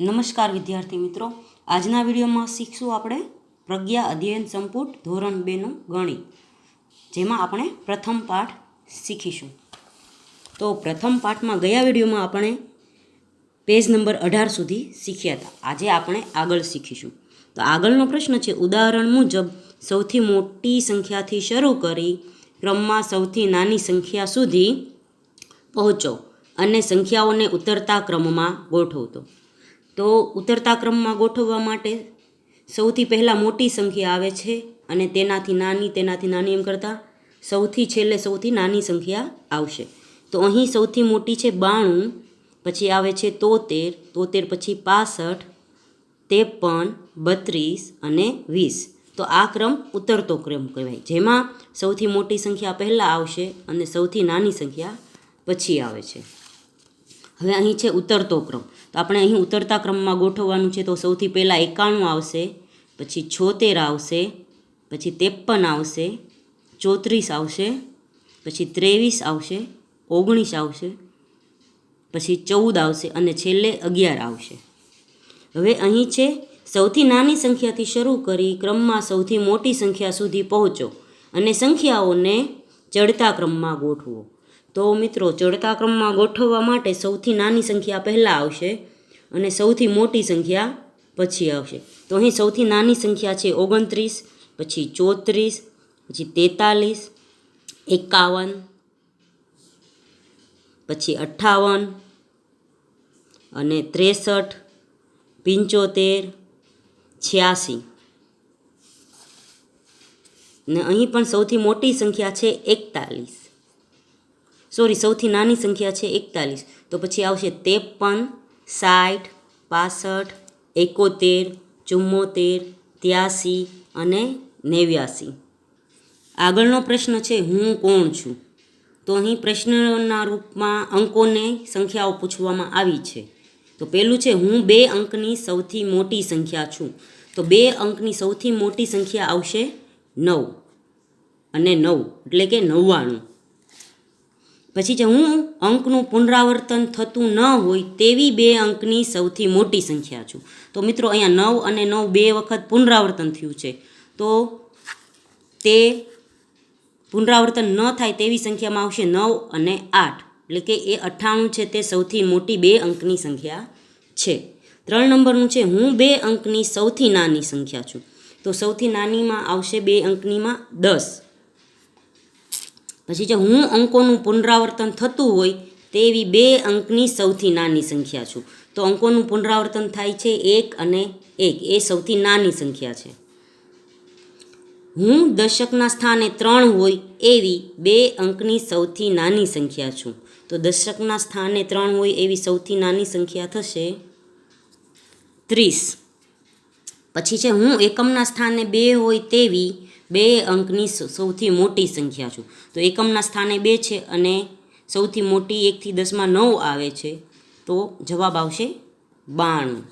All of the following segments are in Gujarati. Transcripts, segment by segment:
નમસ્કાર વિદ્યાર્થી મિત્રો. આજના વિડીયોમાં શીખશું આપણે પ્રજ્ઞા અધ્યયન સંપુટ ધોરણ બેનું ગણિત, જેમાં આપણે પ્રથમ પાઠ શીખીશું. તો પ્રથમ પાઠમાં ગયા વિડીયોમાં આપણે પેજ નંબર અઢાર સુધી શીખ્યા હતા. આજે આપણે આગળ શીખીશું. તો આગળનો પ્રશ્ન છે, ઉદાહરણ મુજબ સૌથી મોટી સંખ્યાથી શરૂ કરી ક્રમમાં સૌથી નાની સંખ્યા સુધી પહોંચો અને સંખ્યાઓને ઉતરતા ક્રમમાં ગોઠવતો તો ઉતરતા ક્રમમાં ગોઠવવા માટે સૌથી પહેલાં મોટી સંખ્યા આવે છે અને તેનાથી નાની તેનાથી નાની એમ કરતાં સૌથી છેલ્લે સૌથી નાની સંખ્યા આવશે. તો અહીં સૌથી મોટી છે બાણું, પછી આવે છે તોતેર તોતેર પછી પાસઠ, ત્રેપન, બત્રીસ અને વીસ. તો આ ક્રમ ઉતરતો ક્રમ કહેવાય. જેમાં સૌથી મોટી સંખ્યા પહેલાં આવશે અને સૌથી નાની સંખ્યા પછી આવે છે. હવે અહીં છે ઉતરતો ક્રમ. તો આપણે અહીં ઉતરતા ક્રમમાં ગોઠવવાનું છે તો સૌથી પહેલાં એકાણું આવશે, પછી છોતેર આવશે, પછી ત્રેપન આવશે, ચોત્રીસ આવશે, પછી ત્રેવીસ આવશે, ઓગણીસ આવશે, પછી ચૌદ આવશે અને છેલ્લે અગિયાર આવશે. હવે અહીં છે સૌથી નાની સંખ્યાથી શરૂ કરી ક્રમમાં સૌથી મોટી સંખ્યા સુધી પહોંચો અને સંખ્યાઓને ચડતા ક્રમમાં ગોઠવો. તો મિત્રો ચડતા ક્રમમાં ગોઠવવા માટે સૌથી નાની સંખ્યા પહેલાં આવશે અને સૌથી મોટી સંખ્યા પછી આવશે. તો અહીં સૌથી નાની સંખ્યા છે ઓગણત્રીસ, પછી ચોત્રીસ, પછી તેતાલીસ, એકાવન, પછી અઠ્ઠાવન અને ત્રેસઠ, પંચોતેર, છ્યાસી. ને અહીં પણ સૌથી મોટી સંખ્યા છે એકતાલીસ. સોરી, સૌથી નાની સંખ્યા છે એકતાલીસ. તો પછી આવશે ત્રેપન, સાઠ, પાસઠ, એકોતેર, ચુમ્મોતેર, ત્યાસી અને નેવ્યાસી. આગળનો પ્રશ્ન છે, હું કોણ છું? તો અહીં પ્રશ્નના રૂપમાં અંકોને સંખ્યાઓ પૂછવામાં આવી છે. તો પહેલું છે, હું બે અંકની સૌથી મોટી સંખ્યા છું. તો બે અંકની સૌથી મોટી સંખ્યા આવશે નવ અને નવ, એટલે કે નવ્વાણું. પછી છે હું અંકનું પુનરાવર્તન થતું ન હોય તેવી બે અંકની સૌથી મોટી સંખ્યા છું. તો મિત્રો અહીંયા નવ અને નવ બે વખત પુનરાવર્તન થયું છે. તો તે પુનરાવર્તન ન થાય તેવી સંખ્યામાં આવશે નવ અને આઠ. એટલે કે એ અઠ્ઠાણું છે તે સૌથી મોટી બે અંકની સંખ્યા છે. ત્રણ નંબરનું છે, હું બે અંકની સૌથી નાની સંખ્યા છું. તો સૌથી નાનીમાં આવશે બે અંકનીમાં દસ. પછી જે હું અંકોનું પુનરાવર્તન થતું હોય, તેવી બે અંકની સૌથી નાની સંખ્યા છું. તો અંકોનું પુનરાવર્તન થાય છે એક અને એક. એ સૌથી નાની સંખ્યા છે. હું દશકના સ્થાને ત્રણ હોય, એવી બે અંકની સૌથી નાની સંખ્યા છું. તો દશકના સ્થાને ત્રણ હોય, એવી સૌથી નાની સંખ્યા થશે ત્રીસ. પછી છે હું એકમના સ્થાને બે હોય, તેવી બે અંકની સૌથી મોટી સંખ્યા છું. તો એકમના સ્થાને બે છે અને સૌથી મોટી એકથી દસમાં નવ આવે છે. તો જવાબ આવશે બાણું.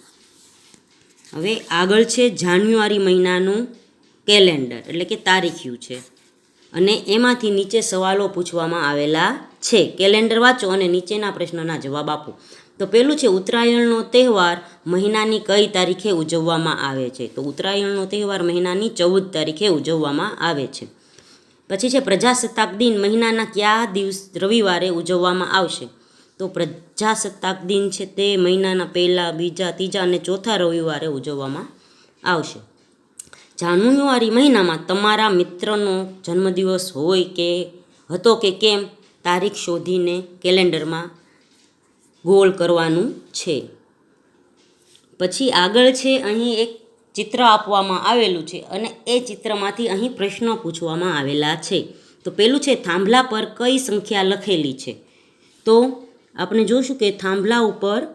હવે આગળ છે જાન્યુઆરી મહિનાનું કેલેન્ડર, એટલે કે તારીખ્યું છે. અને એમાંથી નીચે સવાલો પૂછવામાં આવેલા છે. કેલેન્ડર વાંચો અને નીચેના પ્રશ્નના જવાબ આપો. તો પહેલું છે ઉત્તરાયણનો તહેવાર મહિનાની કઈ તારીખે ઉજવવામાં આવે છે? તો ઉત્તરાયણનો તહેવાર મહિનાની ચૌદ તારીખે ઉજવવામાં આવે છે. પછી છે પ્રજાસત્તાક દિન મહિનાના કયા દિવસ રવિવારે ઉજવવામાં આવશે? તો પ્રજાસત્તાક દિન છે તે મહિનાના પહેલાં, બીજા, ત્રીજા અને ચોથા રવિવારે ઉજવવામાં આવશે. જાન્યુઆરી મહિનામાં તમારા મિત્રનો જન્મદિવસ હોય કે હતો કે કેમ? તારીખ શોધીને કેલેન્ડરમાં ગોળ કરવાનું છે. પછી આગળ છે, અહીં એક ચિત્ર આપવામાં આવેલું છે અને એ ચિત્રમાંથી અહીં પ્રશ્નો પૂછવામાં આવેલા છે. તો પેલું છે, થાંભલા પર કઈ સંખ્યા લખેલી છે? તો આપણે જોશું કે થાંભલા ઉપર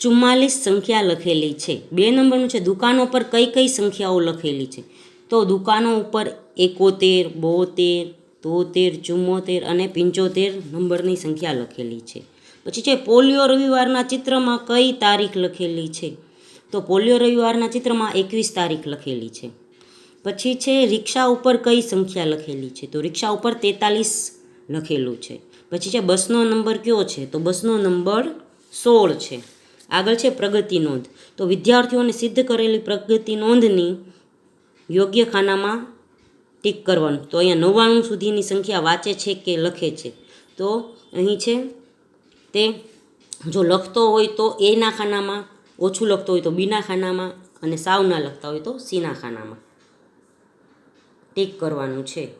ચુમ્માલીસ સંખ્યા લખેલી છે. બે નંબરનું છે, દુકાનો પર કઈ કઈ સંખ્યાઓ લખેલી છે? તો દુકાનો ઉપર એકોતેર, બોતેર તોતેર, ચુમ્મોતેર અને પંચોતેર નંબરની સંખ્યા લખેલી છે. પછી છે, પોલિયો રવિવારના ચિત્રમાં કઈ તારીખ લખેલી છે? તો પોલિયો રવિવારના ચિત્રમાં એકવીસ તારીખ લખેલી છે. પછી છે, રિક્ષા ઉપર કઈ સંખ્યા લખેલી છે? તો રિક્ષા ઉપર તેતાલીસ લખેલું છે. પછી છે, બસનો નંબર કયો છે? તો બસનો નંબર સોળ છે. આગળ છે, પ્રગતિ નોંધ. તો વિદ્યાર્થીઓને સિદ્ધ કરેલી પ્રગતિ નોંધની યોગ્ય ખાનામાં ટીક કરવાનું. તો અહીંયા નવ્વાણું સુધીની સંખ્યા વાંચે છે કે લખે છે? તો અહીં છે, તે જો લખતો હોય તો એના ખાનામાં, ઓછું લખતો હોય તો બીના ખાનામાં અને સાવ ના લખતા હોય તો સીના ખાનામાં. ટીક કરવાનું છે.